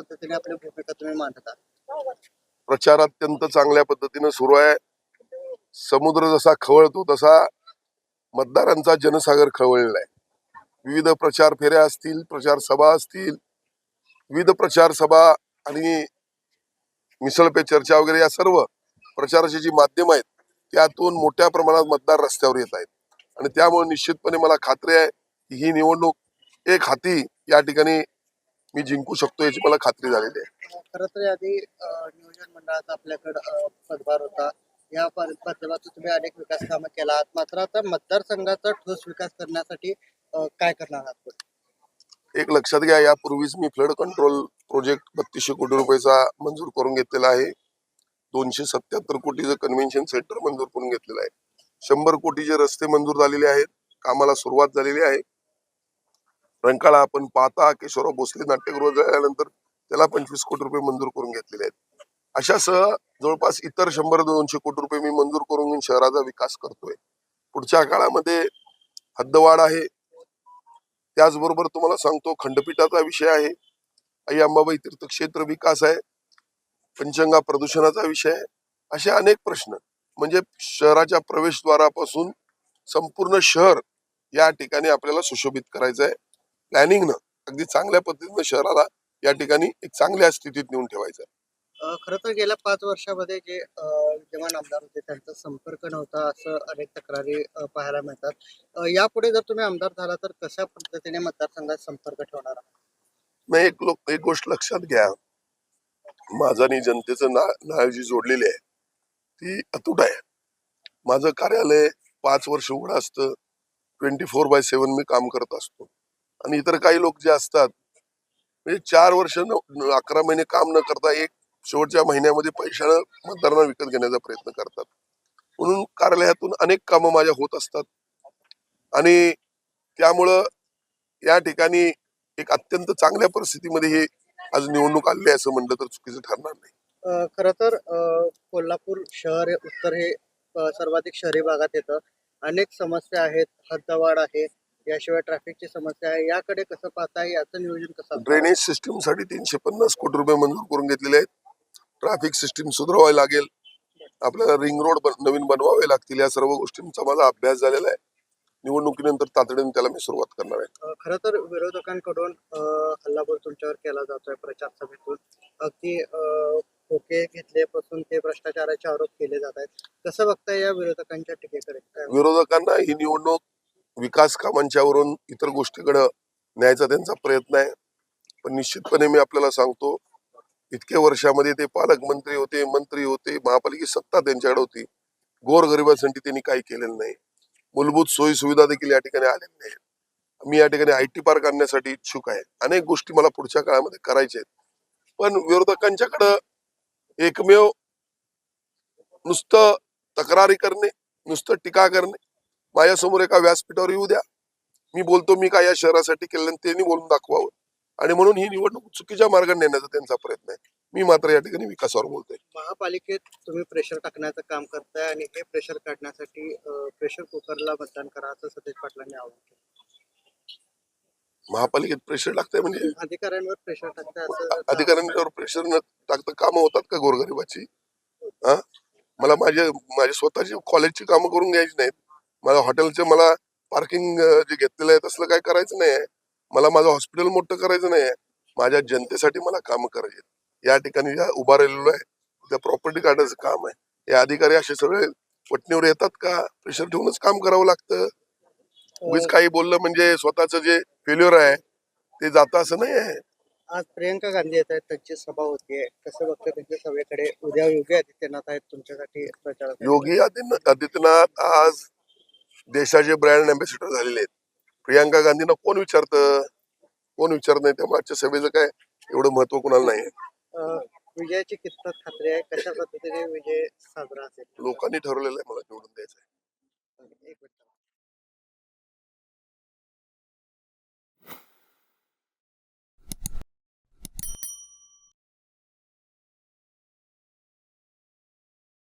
पद्धतीने आपली भूमिका तुम्ही मांडता. प्रचार अत्यंत चांगल्या पद्धतीने सुरू आहे. समुद्र जसा खवळतो तसा मतदारांचा जनसागर खवळलेला आहे. विविध प्रचार फेऱ्या असतील प्रचार सभा असतील विविध प्रचार सभा आणि मिसळ पे चर्चा वगैरे या सर्व प्रचाराची जी माध्यम आहेत त्यातून मोठ्या प्रमाणात मतदार रस्त्यावर येत आहेत. आणि त्यामुळे निश्चितपणे मला खात्री आहे की ही निवडणूक एक हाती या ठिकाणी मी जिंकू शकतो याची मला खात्री झालेली आहे. खरं तर याआधी अं, नियोजन मंडळाचा आपल्याकडे पदभार होता. या प- माध्यमातून तुम्ही अनेक विकास कामं केला आहात मात्र आता मतदारसंघाचा ठोस विकास करण्यासाठी काय करणार आहात? एक लक्षात घ्या यापूर्वीच मी फ्लड कंट्रोल प्रोजेक्ट बत्तीसशे कोटी रुपयाचा मंजूर करून घेतलेला आहे. दोनशे सत्याहत्तर कोटीचं कन्व्हेन्शन सेंटर मंजूर करून घेतलेलं आहे. शंभर कोटीचे रस्ते मंजूर झालेले आहेत कामाला सुरुवात झालेली आहे. रंकाळा आपण पाहता केशवराव भोसले नाट्यगृह झाल्यानंतर त्याला पंचवीस कोटी रुपये मंजूर करून घेतलेले आहेत. अशासह जवळपास इतर शंभर दोनशे कोटी रुपये मी मंजूर करून घेऊन शहराचा विकास करतोय. पुढच्या काळामध्ये हद्दवाढ आहे. त्याचबरोबर तुम्हाला सांगतो खंडपीठाचा विषय आहे. आई अंबाबाई तीर्थक्षेत्र विकास आहे. पंचंगा प्रदूषणाचा विषय आहे. असे अनेक प्रश्न. म्हणजे शहराच्या प्रवेशद्वारापासून संपूर्ण शहर या ठिकाणी आपल्याला सुशोभित करायचं आहे प्लॅनिंगनं अगदी चांगल्या पद्धतीनं शहराला या ठिकाणी एक चांगल्या स्थितीत नेऊन ठेवायचं. खरं तर गेल्या पाच वर्षामध्ये जे विद्यमान आमदार होते त्यांचा संपर्क नव्हता असं अनेक तक्रारी पाहायला मिळतात. यापुढे जर तुम्ही आमदार झाला तर कशा पद्धतीने मतदारसंघात संपर्क ठेवणार? नाही एक लोक एक गोष्ट लक्षात घ्या. माझं आणि जनतेचं ना नाव जी जोडलेली आहे ती अतूट आहे. माझं कार्यालय पाच वर्ष उघडं असतं. ट्वेंटी फोर बाय सेव्हन मी काम करत असतो. आणि इतर काही लोक जे असतात म्हणजे चार वर्ष अकरा महिने काम न करता एक शेवटच्या महिन्यामध्ये पैशानं मतदारांना विकत घेण्याचा प्रयत्न करतात. म्हणून कार्यालयातून अनेक कामं माझ्या होत असतात. आणि त्यामुळं या ठिकाणी एक अत्यंत चांगल्या परिस्थितीमध्ये हे आज निवडणूक आलेली आहे असं म्हणलं तर चुकीचं ठरणार नाही. खर खरं तर अं, कोल्हापूर शहर हे उत्तर हे सर्वाधिक शहरी भागात येतं. अनेक समस्या आहेत हद्दवाढ आहे. याशिवाय ट्रॅफिकची समस्या आहे. याकडे कसं पाहताय? याचं नियोजन कसं? ड्रेनेज सिस्टीमसाठी तीनशे पन्नास कोटी रुपये मंजूर करून घेतलेले आहेत. ट्रॅफिक सिस्टीम सुधारावी लागेल. आपल्याला रिंग रोड बन- नवीन बनवावे लागतील. या सर्व गोष्टींचा माझा अभ्यास झालेला आहे. निवडणुकीनंतर तातडीने त्याला मी सुरुवात करणार आहे. अं, खरं तर विरोधकांकडून अं, हल्लाबोल तुमच्यावर केला जातोय प्रचार सभेतून. अगदी अं, खोके घेतल्यापासून ते भ्रष्टाचाराचे आरोप केले जात आहेत. कसं बघताय या विरोधकांच्या टीकेकडे? काय विरोधकांना ही निवडणूक विकास कामांच्यावरून इतर गोष्टीकडं न्यायचा त्यांचा प्रयत्न आहे. पण निश्चितपणे मी आपल्याला सांगतो इतक्या वर्षामध्ये ते पालकमंत्री होते मंत्री होते महापालिकेची सत्ता त्यांच्याकडे होती. गोरगरिबांसाठी त्यांनी काही केलेलं नाही. मूलभूत सोयी सुविधा देखील या ठिकाणी आलेल्या नाही मी या ठिकाणी आय टी पार्क आणण्यासाठी इच्छुक आहे. अनेक गोष्टी मला पुढच्या काळामध्ये करायच्या आहेत. पण विरोधकांच्याकडं एकमेव नुसतं तक्रारी करणे नुसतं टीका करणे माझ्यासमोर एका व्यासपीठावर येऊ द्या. मी बोलतो मी काय या शहरासाठी केलं आणि त्यांनी बोलून दाखवावं. आणि म्हणून ही निवडणूक चुकीच्या मार्गाने नेण्याचा त्यांचा प्रयत्न आहे. मी मात्र या ठिकाणी विकासावर बोलतोय. महापालिकेत तुम्ही प्रेशर टाकण्याचं काम करताय आणि हे प्रेशर काढण्यासाठी प्रेशर कुकरला मतदान करा असं सतेज पाटलांनी आवाहन केलं. महापालिकेत प्रेशर टाकताय म्हणजे? अधिकाऱ्यांवर प्रेशर टाकताय असं अधिकाऱ्यांच्यावर प्रेशर न टाकता कामं होतात का गोरगरिबाची? हा? मला माझे माझे स्वतःची कॉलेजची कामं करून घ्यायची नाहीत. मला हॉटेलचे मला पार्किंग जे घेतलेलं आहे तसलं काय करायचं नाही आहे मला माझं हॉस्पिटल मोठं करायचं नाही आहे माझ्या जनतेसाठी मला कामं करायचे. या ठिकाणी ज्या उभा राहिलेलो आहे त्या प्रॉपर्टी कार्डाचं काम आहे. हे अधिकारी असे सगळे वटणीवर येतात का? प्रेशर ठेवूनच काम करावं लागतं. उगीच काही बोललं म्हणजे स्वतःचं जे फेल्युअर आहे ते जातं असं नाही आहे आज प्रियंका गांधी येत आहेत त्यांची सभा होतीये कसं बघतं त्यांच्या सभेकडे उद्या योगी आदित्यनाथ आहेत तुमच्यासाठी प्रचारासाठी योगी आदित्य आदित्यनाथ आज देशाचे ब्रँड अँबॅसिडर झालेले आहेत. प्रियांका गांधींना कोण विचारतं? कोण विचारत नाही? त्या मागच्या सभेचं काय एवढं महत्त्व कुणाला नाही विजयाची कितपत खात्री आहे. कशा पद्धतीने विजय साजरा असेल? लोकांनी ठरवलेलं आहे मला निवडून द्यायचं आहे.